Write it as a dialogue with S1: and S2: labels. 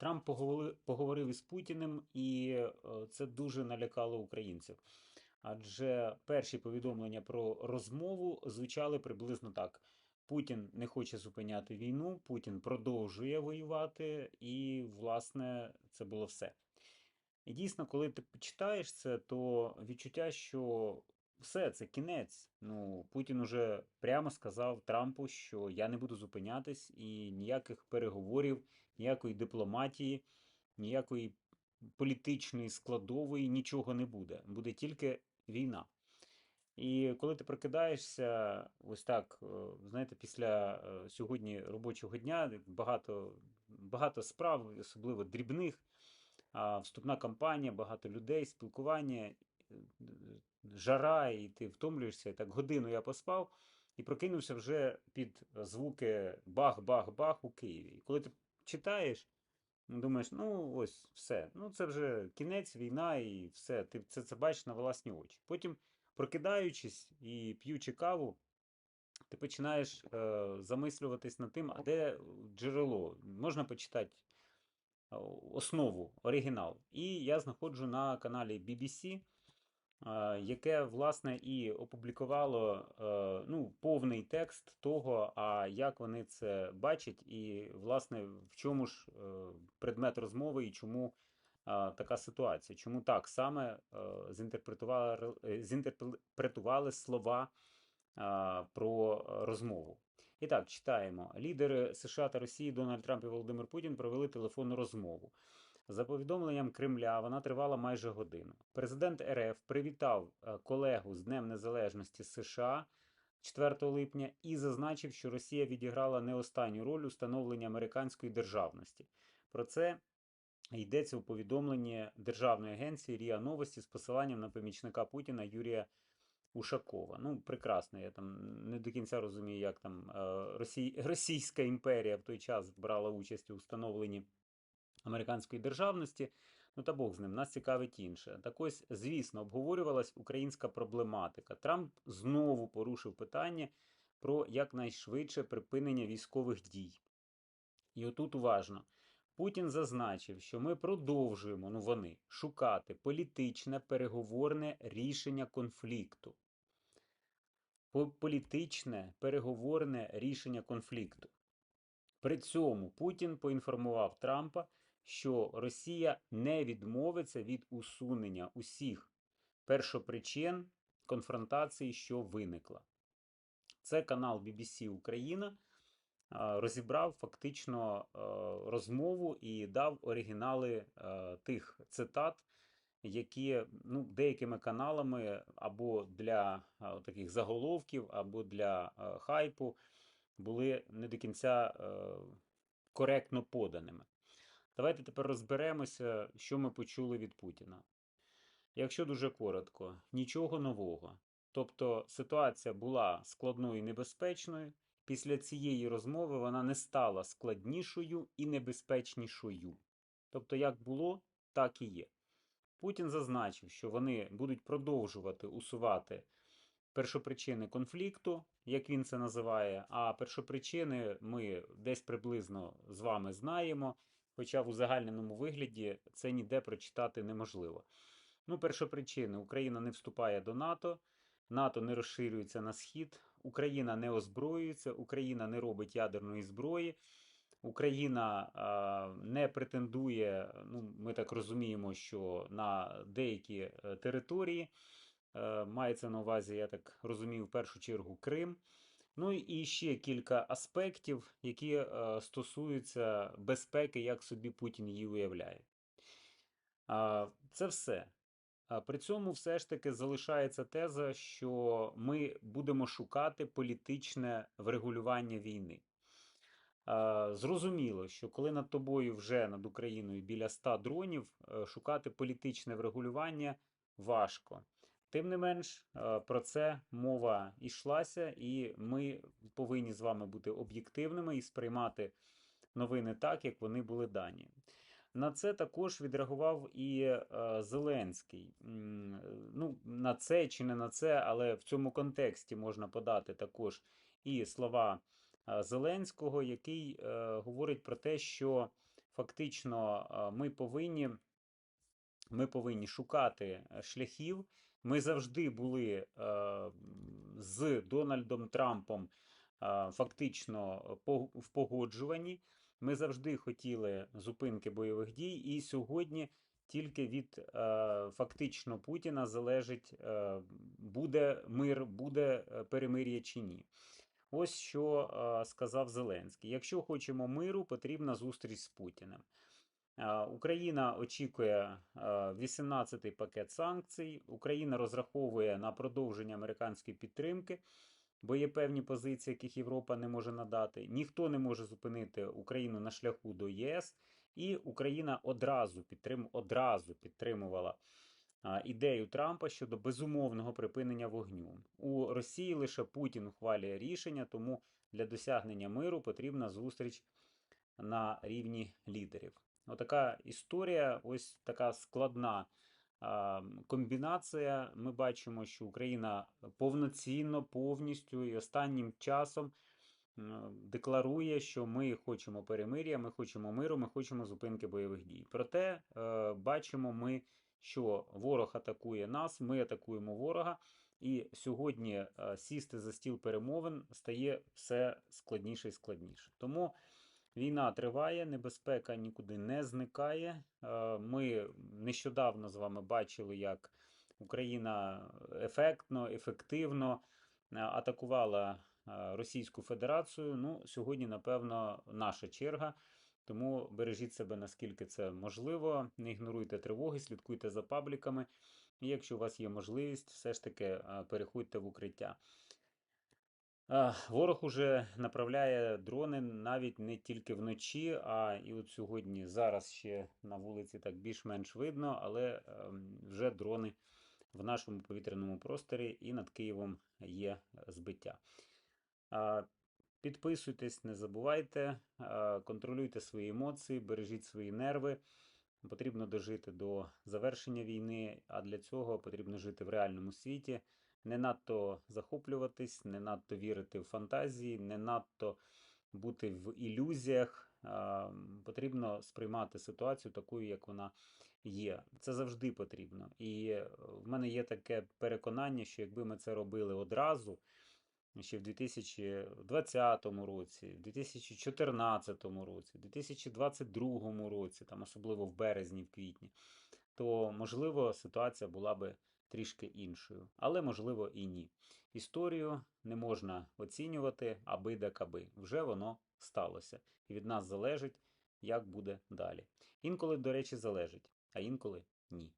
S1: Трамп поговорив із Путіним, і е, це дуже налякало українців. Адже перші повідомлення про розмову звучали приблизно так: Путін не хоче зупиняти війну, Путін продовжує воювати, і, власне, це було все. І дійсно, коли ти читаєш це, то відчуття, що все, це кінець. Ну, Путін уже прямо сказав Трампу, що я не буду зупинятись, і ніяких переговорів, ніякої дипломатії, ніякої політичної складової нічого не буде. Буде тільки війна. І коли ти прокидаєшся, ось так, е, знаєте, після е, сьогодні робочого дня багато, багато справ, особливо дрібних, вступна кампанія, багато людей, спілкування, жара, і ти втомлюєшся. І так годину я поспав і прокинувся вже під звуки бах-бах-бах у Києві. І коли ти читаєш, думаєш, ну ось все. Ну це вже кінець, війна і все. Ти це, це бачиш на власні очі. Потім, прокидаючись і п'ючи каву, ти починаєш е, замислюватись над тим, а де джерело. Можна почитати е, основу, оригінал. І я знаходжу на каналі BBC, е, яке, власне, і опублікувало е, ну, повний текст того, а як вони це бачать, і, власне, в чому ж е, предмет розмови і чому така ситуація. Чому так саме е, зінтерпретували, е, зінтерпретували слова про е, розмову? І так, читаємо. Лідери США та Росії Дональд Трамп і Володимир Путін провели телефонну розмову. За повідомленням Кремля, вона тривала майже годину. Президент РФ привітав е, колегу з Днем Незалежності США 4 липня і зазначив, що Росія відіграла не останню роль у становленні американської державності. Про це йдеться у повідомленні Державної агенції РІА Новості з посиланням на помічника Путіна Юрія Ушакова. Ну, прекрасно, я там не до кінця розумію, як там е, Росій... Російська імперія в той час брала участь у встановленні американської державності. Ну та Бог з ним, нас цікавить інше. Так ось, звісно, обговорювалась українська проблематика. Трамп знову порушив питання про якнайшвидше припинення військових дій. І отут уважно. Путін зазначив, що ми продовжуємо, ну вони, шукати політичне переговорне рішення конфлікту. Політичне переговорне рішення конфлікту. При цьому Путін поінформував Трампа, що Росія не відмовиться від усунення усіх першопричин конфронтації, що виникла. Це канал BBC Україна розібрав фактично е, розмову і дав оригінали е, тих цитат, які ну, деякими каналами або для е, таких заголовків, або для е, хайпу були не до кінця е, коректно поданими. Давайте тепер розберемося, що ми почули від Путіна. Якщо дуже коротко, нічого нового. Тобто ситуація була складною і небезпечною. Після цієї розмови вона не стала складнішою і небезпечнішою. Тобто, як було, так і є. Путін зазначив, що вони будуть продовжувати усувати першопричини конфлікту, як він це називає. А першопричини ми десь приблизно з вами знаємо, хоча в узагальненому вигляді це ніде прочитати неможливо. Ну, першопричини: Україна не вступає до НАТО, НАТО не розширюється на схід, Україна не озброюється, Україна не робить ядерної зброї. Україна а, не претендує, ну ми так розуміємо, що на деякі е, території е, мається на увазі, я так розумію, в першу чергу Крим. Ну і ще кілька аспектів, які е, стосуються безпеки, як собі Путін її уявляє. Це все. При цьому все ж таки залишається теза, що ми будемо шукати політичне врегулювання війни. Зрозуміло, що коли над тобою вже над Україною біля 100 дронів, е, шукати політичне врегулювання важко. Тим не менш, е, про це мова йшлася, і ми повинні з вами бути об'єктивними і сприймати новини так, як вони були дані. На це також відреагував і е, Зеленський. Ну, на це чи не на це, але в цьому контексті можна подати також і слова е, Зеленського, який говорить про те, що фактично ми повинні, ми повинні шукати шляхів. Ми завжди були е, з Дональдом Трампом е, фактично в погоджуванні. Ми завжди хотіли зупинки бойових дій, і сьогодні тільки від е, фактично Путіна залежить, е, буде мир, буде е, перемир'я чи ні. Ось що е, сказав Зеленський: якщо хочемо миру, потрібна зустріч з Путіним. Е, Україна очікує е, 18-й пакет санкцій. Україна розраховує на продовження американської підтримки, бо є певні позиції, яких Європа не може надати. Ніхто не може зупинити Україну на шляху до ЄС, і Україна одразу підтрим, одразу підтримувала ідею Трампа щодо безумовного припинення вогню. У Росії лише Путін ухвалює рішення, тому для досягнення миру потрібна зустріч на рівні лідерів. Отака історія, ось така складна комбінація. Ми бачимо, що Україна повноцінно, повністю і останнім часом декларує, що ми хочемо перемир'я, ми хочемо миру, ми хочемо зупинки бойових дій. Проте е, бачимо ми, що ворог атакує нас, ми атакуємо ворога. І сьогодні е, сісти за стіл перемовин стає все складніше і складніше. Тому війна триває, небезпека нікуди не зникає. Е, Ми нещодавно з вами бачили, як Україна ефектно, ефективно е, атакувала е, Російську Федерацію. Ну, сьогодні, напевно, наша черга. Тому бережіть себе наскільки це можливо. Не ігноруйте тривоги, слідкуйте за пабліками. І якщо у вас є можливість, все ж таки переходьте в укриття. Ворог уже направляє дрони навіть не тільки вночі, а і от сьогодні зараз ще на вулиці так більш-менш видно, але ем, вже дрони в нашому повітряному просторі і над Києвом є збиття. Підписуйтесь, не забувайте, контролюйте свої емоції, бережіть свої нерви. Потрібно дожити до завершення війни, а для цього потрібно жити в реальному світі, не надто захоплюватись, не надто вірити в фантазії, не надто бути в ілюзіях. Потрібно сприймати ситуацію такою, як вона є. Це завжди потрібно. І е, в мене є таке переконання, що якби ми це робили одразу, ще в 2020 році, в 2014 році, в 2022 році, там особливо в березні, в квітні, то можливо ситуація була би трішки іншою, але можливо і ні. Історію не можна оцінювати аби де каби. Вже воно сталося, і від нас залежить, як буде далі. Інколи, до речі, залежить, а інколи ні.